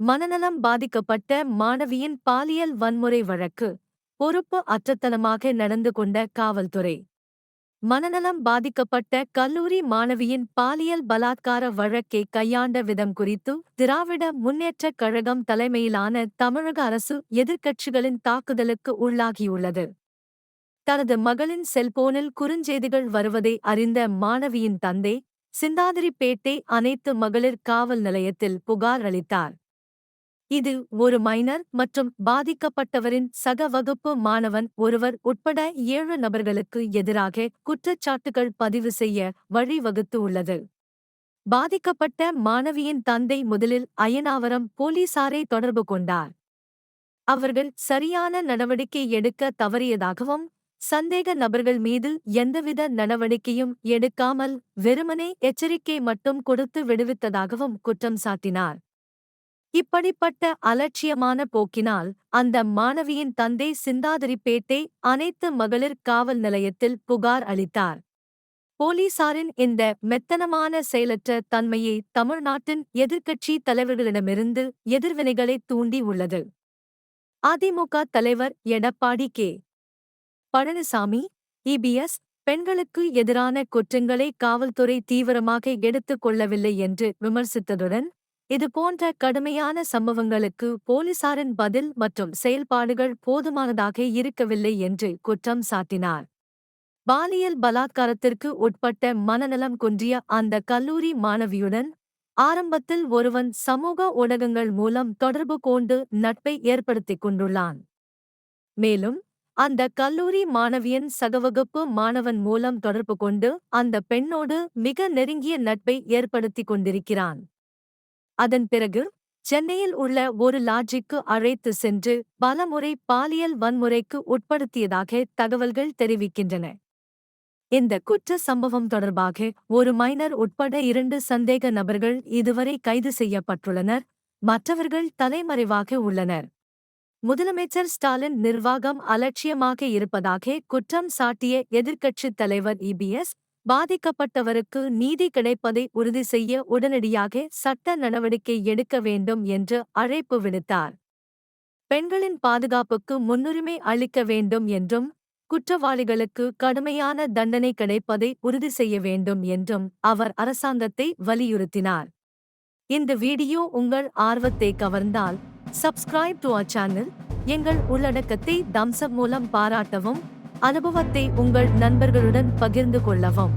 மனநலம் பாதிக்கப்பட்ட மாணவியின் பாலியல் வன்முறை வழக்கு பொறுப்பு அற்றத்தனமாக நடந்து கொண்ட காவல்துறை. மனநலம் பாதிக்கப்பட்ட கல்லூரி மாணவியின் பாலியல் பலாத்கார வழக்கை கையாண்ட விதம் குறித்து திராவிட முன்னேற்றக் கழகம் தலைமையிலான தமிழக அரசு எதிர்க்கட்சிகளின் தாக்குதலுக்கு உள்ளாகியுள்ளது. தனது மகளின் செல்போனில் குறுஞ்செய்திகள் வருவதை அறிந்த மாணவியின் தந்தை சிந்தாதிரிப்பேட்டை அனைத்து மகளிர் காவல் நிலையத்தில் புகார் அளித்தார். இது ஒரு மைனர் மற்றும் பாதிக்கப்பட்டவரின் சக வகுப்பு மாணவன் ஒருவர் உட்பட ஏழு நபர்களுக்கு எதிராக குற்றச்சாட்டுகள் பதிவு செய்ய வழிவகுத்து உள்ளது. பாதிக்கப்பட்ட மாணவியின் தந்தை முதலில் அயனாவரம் போலீசாரை தொடர்பு கொண்டார். அவர்கள் சரியான நடவடிக்கை எடுக்க தவறியதாகவும் சந்தேக நபர்கள் மீது எந்தவித நடவடிக்கையும் எடுக்காமல் வெறுமனே எச்சரிக்கை மட்டும் கொடுத்து விடுவித்ததாகவும் குற்றம் சாட்டினார். இப்படிப்பட்ட அலட்சியமான போக்கினால் அந்த மாணவியின் தந்தை சிந்தாதிரிப்பேட்டை அனைத்து மகளிர் காவல் நிலையத்தில் புகார் அளித்தார். போலீசாரின் இந்த மெத்தனமான செயலற்ற தன்மையை தமிழ்நாட்டின் எதிர்க்கட்சி தலைவர்களிடமிருந்து எதிர்வினைகளை தூண்டி உள்ளது. அதிமுக தலைவர் எடப்பாடி கே. பழனிசாமி இபிஎஸ் பெண்களுக்கு எதிரான குற்றங்களை காவல்துறை தீவிரமாக எடுத்துக் கொள்ளவில்லை என்று விமர்சித்ததுடன் இதுபோன்ற கடுமையான சம்பவங்களுக்கு போலீசாரின் பதில் மற்றும் செயல்பாடுகள் போதுமானதாக இருக்கவில்லை என்று குற்றம் சாட்டினார். பாலியல் பலாத்காரத்திற்கு உட்பட்ட மனநலம் குன்றிய அந்த கல்லூரி மாணவியுடன் ஆரம்பத்தில் ஒருவன் சமூக ஊடகங்கள் மூலம் தொடர்பு கொண்டு நட்பை ஏற்படுத்திக் கொண்டுள்ளான். மேலும் அந்த கல்லூரி மாணவியின் சகவகுப்பு மாணவன் மூலம் தொடர்பு கொண்டு அந்த பெண்ணோடு மிக நெருங்கிய நட்பை ஏற்படுத்திக் கொண்டிருக்கிறான். அதன் பிறகு சென்னையில் உள்ள ஒரு லாட்ஜிக்கு அழைத்து சென்று பலமுறை பாலியல் வன்முறைக்கு உட்படுத்தியதாக தகவல்கள் தெரிவிக்கின்றன. இந்த குற்ற சம்பவம் தொடர்பாக ஒரு மைனர் உட்பட இரண்டு சந்தேக நபர்கள் இதுவரை கைது செய்யப்பட்டுள்ளனர். மற்றவர்கள் தலைமறைவாக உள்ளனர். முதலமைச்சர் ஸ்டாலின் நிர்வாகம் அலட்சியமாக இருப்பதாக குற்றம் சாட்டிய எதிர்க்கட்சித் தலைவர் இபிஎஸ் பாதிக்கப்பட்டவருக்கு நீதி கிடைப்பதை உறுதி செய்ய உடனடியாக சட்ட நடவடிக்கை எடுக்க வேண்டும் என்று அழைப்பு விடுத்தார். பெண்களின் பாதுகாப்புக்கு முன்னுரிமை அளிக்க வேண்டும் என்றும் குற்றவாளிகளுக்கு கடுமையான தண்டனை கிடைப்பதை உறுதி செய்ய வேண்டும் என்றும் அவர் அரசாங்கத்தை வலியுறுத்தினார். இந்த வீடியோ உங்கள் ஆர்வத்தை கவர்ந்தால் சப்ஸ்கிரைப் டு அ சேனல் எங்கள் உள்ளடக்கத்தை தம்சப் மூலம் பாராட்டவும் அனுபவத்தை உங்கள் நண்பர்களுடன் பகிர்ந்து கொள்ளவும்.